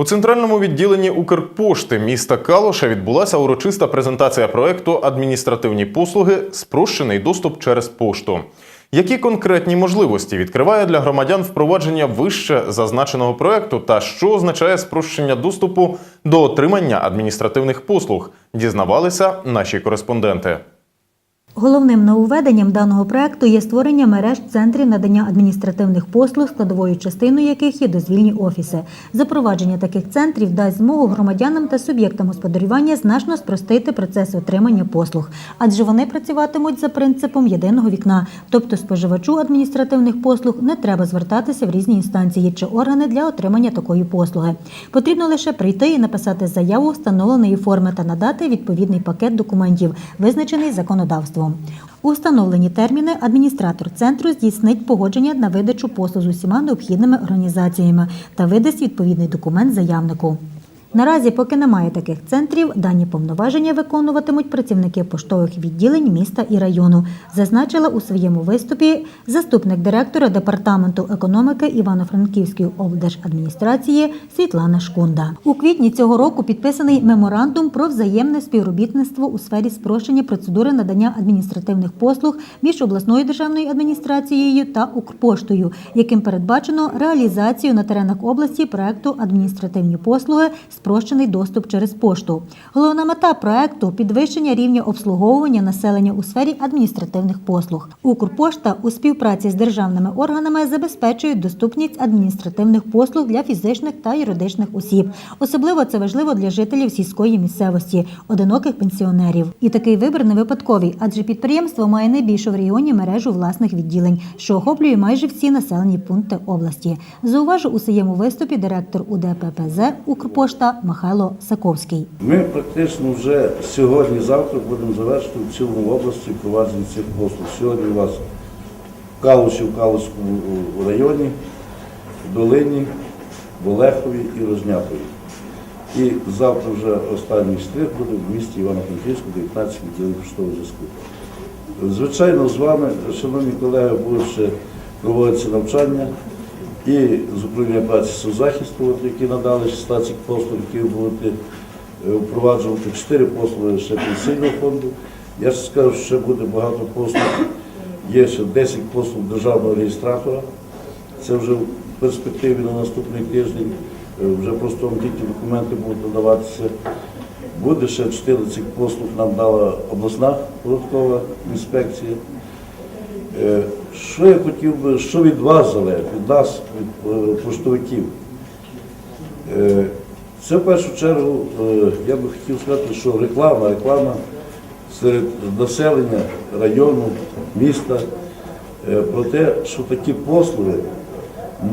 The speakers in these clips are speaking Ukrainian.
У центральному відділенні Укрпошти міста Калуша відбулася урочиста презентація проекту Адміністративні послуги Спрощений доступ через пошту. Які конкретні можливості відкриває для громадян впровадження вище зазначеного проекту та що означає спрощення доступу до отримання адміністративних послуг, дізнавалися наші кореспонденти. Головним нововведенням даного проекту є створення мереж центрів надання адміністративних послуг, складовою частиною яких є дозвільні офіси. Запровадження таких центрів дасть змогу громадянам та суб'єктам господарювання значно спростити процес отримання послуг, адже вони працюватимуть за принципом єдиного вікна, тобто споживачу адміністративних послуг не треба звертатися в різні інстанції чи органи для отримання такої послуги. Потрібно лише прийти і написати заяву встановленої форми та надати відповідний пакет документів, визначений законодавством. У встановлені терміни адміністратор центру здійснить погодження на видачу послуг з усіма необхідними організаціями та видасть відповідний документ заявнику. Наразі, поки немає таких центрів, дані повноваження виконуватимуть працівники поштових відділень міста і району, зазначила у своєму виступі заступник директора департаменту економіки Івано-Франківської облдержадміністрації Світлана Шкунда. У квітні цього року підписаний меморандум про взаємне співробітництво у сфері спрощення процедури надання адміністративних послуг між обласною державною адміністрацією та Укрпоштою, яким передбачено реалізацію на теренах області проекту адміністративні послуги спрощений доступ через пошту. Головна мета проекту підвищення рівня обслуговування населення у сфері адміністративних послуг. Укрпошта у співпраці з державними органами забезпечує доступність адміністративних послуг для фізичних та юридичних осіб. Особливо це важливо для жителів сільської місцевості, одиноких пенсіонерів. І такий вибір не випадковий, адже підприємство має найбільшу в регіоні мережу власних відділень, що охоплює майже всі населені пункти області. Зауважив у своєму виступі директор УДППЗ Укрпошта Михайло Саковський. Ми практично вже сьогодні-завтра будемо завершити в цілому області впровадження цих послуг. Сьогодні у вас в Калуші, в Калуському районі, в Долині, в Олехові і Рознякові. І завтра вже останній штрих буде в місті Івано-Франківську, 19 відділів поштового зв'язку. Звичайно, з вами, шановні колеги, буде ще проводитися навчання і з управління праці соцзахисту, які надали 16 послуг, які будете е, впроваджувати 4 послуги ще пенсійного фонду. Я ще скажу, що ще буде багато послуг. Є ще 10 послуг державного реєстратора. Це вже в перспективі на наступний тиждень. Е, Вже просто тільки документи будуть надаватися. Буде ще 4 цих послуг нам дала обласна податкова інспекція. Е, Що я хотів би, що від вас залежить, від нас, від е, поштовиків? Е, Це в першу чергу, я би хотів сказати, що реклама, реклама серед населення району, міста про те, що такі послуги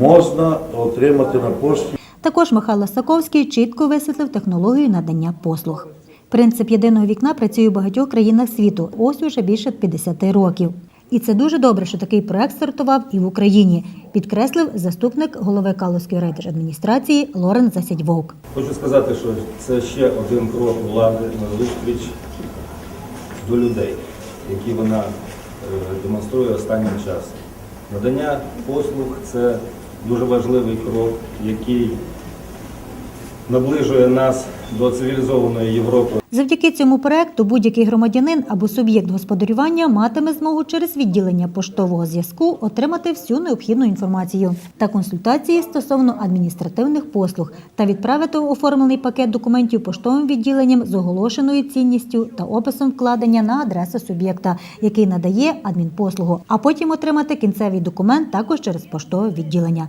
можна отримати на пошті. Також Михайло Саковський чітко висвітлив технологію надання послуг. Принцип єдиного вікна працює у багатьох країнах світу. Ось уже більше 50 років. І це дуже добре, що такий проект стартував і в Україні, підкреслив заступник голови Калузької райдержадміністрації Лорен Засядьвовк. Хочу сказати, що це ще один крок влади на зустріч до людей, які вона е, демонструє останнім часом. Надання послуг це дуже важливий крок, який наближує нас до цивілізованої Європи. Завдяки цьому проекту будь-який громадянин або суб'єкт господарювання матиме змогу через відділення поштового зв'язку отримати всю необхідну інформацію та консультації стосовно адміністративних послуг та відправити оформлений пакет документів поштовим відділенням з оголошеною цінністю та описом вкладення на адресу суб'єкта, який надає адмінпослугу, а потім отримати кінцевий документ також через поштове відділення.